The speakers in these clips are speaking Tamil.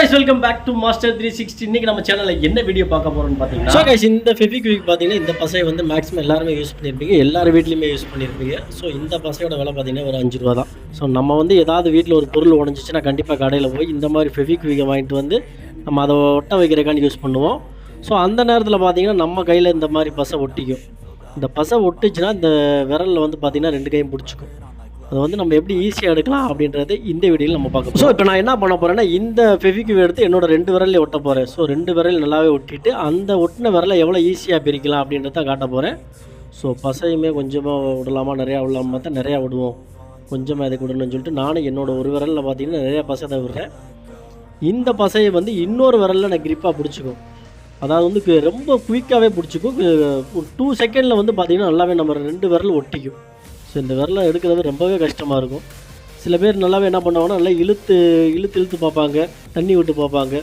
Guys welcome back to Master three sixty இன்னைக்கு நம்ம சேனலில் என்ன வீடியோ பார்க்க போறோம்னு பார்த்தீங்கன்னா ஸோ கைஸ் இந்த ஃபெவிக்விக் பார்த்தீங்கன்னா இந்த பசை வந்து மேக்ஸிமம் எல்லாருமே யூஸ் பண்ணியிருப்பீங்க. எல்லார் வீட்லையுமே யூஸ் பண்ணியிருப்பீங்க. ஸோ இந்த பசையோட விலை பார்த்தீங்கன்னா ஒரு அஞ்சு ரூபா தான் ஸோ நம்ம வந்து ஏதாவது வீட்டில் ஒரு பொருள் உடஞ்சிச்சுன்னா கண்டிப்பாக கடையில் போய் இந்த மாதிரி ஃபெவிக்விக்கை வாங்கிட்டு வந்து நம்ம அதை ஒட்ட வைக்கிறக்காண்டி யூஸ் பண்ணுவோம். ஸோ அந்த நேரத்தில் பார்த்தீங்கன்னா நம்ம கையில் இந்த மாதிரி பசை ஒட்டிக்கும். இந்த பசை ஒட்டுச்சுன்னா இந்த விரலில் வந்து பார்த்தீங்கன்னா ரெண்டு கையும் பிடிச்சிக்கும். அதை வந்து நம்ம எப்படி ஈஸியாக எடுக்கலாம் அப்படின்றத இந்த வீடியோவில் நம்ம பார்க்க ஸோ இப்போ நான் என்ன பண்ண போகிறேன்னா இந்த ஃபெவிக்யூ எடுத்து என்னோட ரெண்டு விரலையும் ஒட்ட போகிறேன் ஸோ ரெண்டு விரல் நல்லாவே ஒட்டிட்டு அந்த ஒட்டின விரலை எவ்வளோ ஈஸியாக பிரிக்கலாம் அப்படின்றத காட்ட போகிறேன் ஸோ பசையுமே கொஞ்சமாக விடலாமா நிறையா விடலாமா தான் நிறையா விடுவோம். கொஞ்சமாக இதை விடணும்னு சொல்லிட்டு நானும் என்னோட ஒரு விரலில் பார்த்தீங்கன்னா நிறையா பசை தான் விடுறேன். இந்த பசையை வந்து இன்னொரு விரலில் நான் கிரிப்பாக பிடிச்சிக்கும். அதாவது வந்து ரொம்ப குயிக்காகவே பிடிச்சிக்கும். டூ செகண்டில் வந்து பார்த்தீங்கன்னா நல்லாவே நம்ம ரெண்டு விரல் ஒட்டிக்கும். ஸோ இந்த விரலை எடுக்கிறது ரொம்பவே கஷ்டமாக இருக்கும். சில பேர் நல்லாவே என்ன பண்ணுவாங்கன்னா நல்லா இழுத்து இழுத்து இழுத்து பார்ப்பாங்க. தண்ணி விட்டு பார்ப்பாங்க.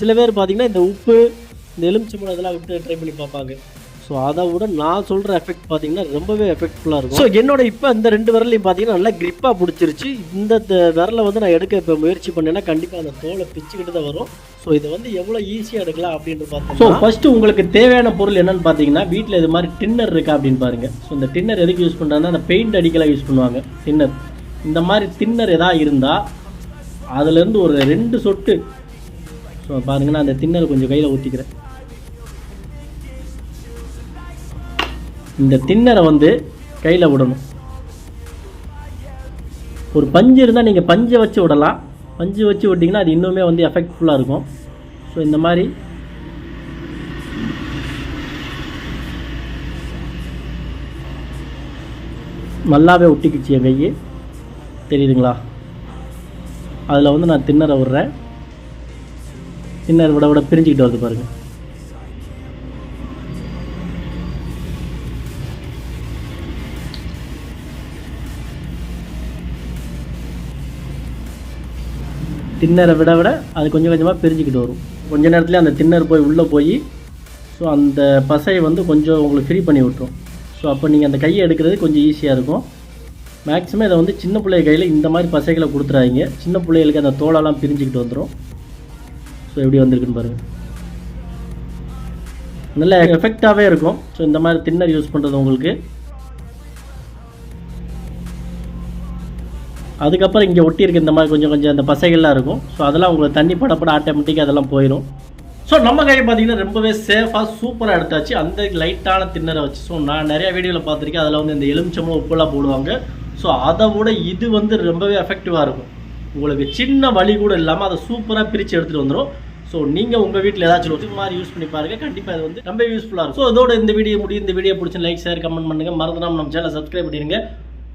சில பேர் பார்த்திங்கன்னா இந்த உப்பு இந்த எலுமிச்சம்பழம் இதெல்லாம் விட்டு ட்ரை பண்ணி பார்ப்பாங்க. ஸோ அதை விட நான் சொல்கிற எஃபெக்ட் பார்த்தீங்கன்னா ரொம்பவே எஃபெக்ட்ஃபுல்லாக இருக்கும். ஸோ என்னோட இப்போ இந்த ரெண்டு விரலையும் பார்த்தீங்கன்னா நல்லா கிரிப்பாக பிடிச்சிருச்சு. இந்த விரலை வந்து நான் எடுக்க இப்போ முயற்சி பண்ணேன்னா கண்டிப்பாக அந்த தோலை பிச்சுக்கிட்டு தான் வரும். ஸோ இதை வந்து எவ்வளோ ஈஸியாக எடுக்கலாம் அப்படின்ட்டு ஸோ பார்த்தோம் ஃபர்ஸ்ட் உங்களுக்கு தேவையான பொருள் என்னன்னு பார்த்தீங்கன்னா வீட்டில் இது மாதிரி டின்னர் இருக்கா அப்படின்னு பாருங்க. ஸோ இந்த டின்னர் எதுக்கு யூஸ் பண்ணுறாங்கன்னா அந்த பெயிண்ட் அடிக்கலாம் யூஸ் பண்ணுவாங்க. டின்னர் இந்த மாதிரி டின்னர் எதாவது இருந்தால் அதுலேருந்து ஒரு ரெண்டு சொட்டு. ஸோ பாருங்க நான் அந்த டின்னர் கொஞ்சம் கையில் ஊற்றிக்கிறேன் இந்த திண்ணரை வந்து கையில் விடணும். ஒரு பஞ்சு இருந்தால் நீங்கள் பஞ்சை வச்சு விடலாம். பஞ்சு வச்சு விட்டிங்கன்னா அது இன்னுமே வந்து எஃபெக்ட்ஃபுல்லாக இருக்கும். ஸோ இந்த மாதிரி. நல்லாவே ஒட்டிக்கிச்சு என் கையை. தெரியுதுங்களா? அதில் வந்து நான் திண்ணறை விட்றேன். திண்ணரை விட விட பிரிஞ்சுக்கிட்டு வருது பாருங்கள் தின்னரை விட விட அது கொஞ்சம் கொஞ்சமாக பிரிஞ்சுக்கிட்டு வரும். கொஞ்ச நேரத்துலேயே அந்த திண்ணர் போய் உள்ளே போய் ஸோ அந்த பசையை வந்து கொஞ்சம் உங்களுக்கு ஃப்ரீ பண்ணி விட்டுரும். ஸோ அப்போ நீங்கள் அந்த கையை எடுக்கிறது கொஞ்சம் ஈஸியாக இருக்கும். மேக்ஸிமம் இதை வந்து சின்ன பிள்ளை கையில் இந்த மாதிரி பசைகளை கொடுத்துறாதீங்க. சின்ன பிள்ளைகளுக்கு அந்த தோலெல்லாம் பிரிஞ்சுக்கிட்டு வந்துடும் ஸோ எப்படி வந்திருக்குன்னு பாருங்கள் நல்ல எஃபெக்டாகவே இருக்கும். ஸோ இந்த மாதிரி தின்னர் யூஸ் பண்ணுறது உங்களுக்கு. அதுக்கப்புறம் இங்கே ஒட்டியிருக்க இந்த மாதிரி கொஞ்சம் கொஞ்சம் அந்த பசைகள்லாம் இருக்கும். ஸோ அதெல்லாம் உங்களுக்கு தண்ணி படப்பட ஆட்டோமேட்டிக்காக அதெல்லாம் போயிடும் ஸோ நம்ம கையை பார்த்தீங்கன்னா ரொம்பவே சேஃபாக சூப்பராக எடுத்தாச்சு. அந்த லைட்டான தின்னரை வச்சு. ஸோ நான் நிறையா வீடியோவில் பார்த்துருக்கேன். அதில் வந்து இந்த எலுமிச்சமும் உப்புலாம் போடுவாங்க. ஸோ அதை விட இது வந்து ரொம்பவே எஃபெக்டிவாக இருக்கும். உங்களுக்கு சின்ன வழி கூட இல்லாமல் அதை சூப்பராக பிரித்து எடுத்துகிட்டு வந்துடும் ஸோ நீங்கள் உங்கள் வீட்டில் ஏதாச்சும் ஒரு மாதிரி யூஸ் பண்ணி பாருங்கள் கண்டிப்பாக இது வந்து ரொம்ப யூஸ்ஃபுல்லாக இருக்கும். ஸோ இதோட இந்த வீடியோ முடியும் இந்த வீடியோ பிடிச்சி லைக் ஷேர் கமெண்ட் பண்ணுங்கள் மறந்துடாமல் நம்ம சேனலை சப்ஸ்கிரைப் பண்ணிடுங்க